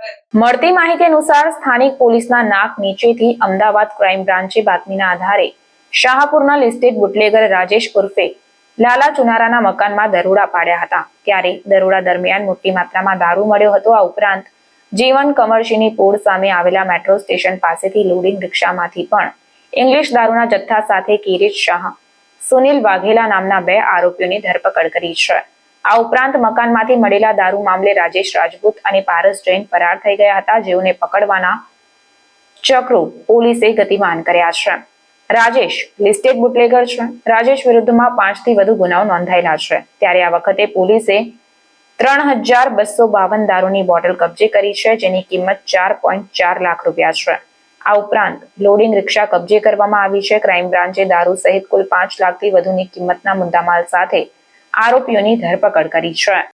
પર. મળતી માહિતી અનુસાર સ્થાનિક પોલીસના નાક નીચેથી અમદાવાદ ક્રાઇમ બ્રાન્ચે બાતમીના આધારે શાહપુરના લિસ્ટેડ બુટલેગર રાજેશ ઉર્ફે લાલા ચુનારાના મકાનમાં દરોડા પાડ્યા હતા. ત્યારે દરોડા દરમિયાન મોટી માત્રામાં દારૂ મળ્યો હતો. આ ઉપરાંત જીવન કમર્શીની પોળ સામે આવેલા મેટ્રો સ્ટેશન પાસેથી લોડિંગ રિક્ષામાંથી પણ ઇંગ્લિશ દારૂના જથ્થા સાથે કિરીટ શાહ, સુનિલ વાઘેલા નામના બે આરોપીઓની ધરપકડ કરી છે. આ ઉપરાંત મકાનમાંથી મળેલા દારૂ મામલે રાજેશ રાજપૂત અને પારસ જૈન ફરાર થઈ ગયા હતા. જેઓને પકડવાના ચક્રો પોલીસે ગતિમાન કર્યા છે. રાજેશ લિસ્ટેડ બુટલેગર છે. રાજેશ વિરુદ્ધમાં પાંચથી વધુ ગુનાઓ નોંધાયેલા છે. ત્યારે આ વખતે પોલીસે ત્રણ હજાર બસો બાવન દારૂની બોટલ કબજે કરી છે, જેની કિંમત ચાર પોઈન્ટ ચાર લાખ રૂપિયા છે. આ ઉપરાંત લોડિંગ રિક્ષા કબજે કરવામાં આવી છે. ક્રાઇમ બ્રાન્ચે દારૂ સહિત કુલ પાંચ લાખથી વધુની કિંમતના મુદ્દામાલ સાથે આરોપીઓની ધરપકડ કરી છે.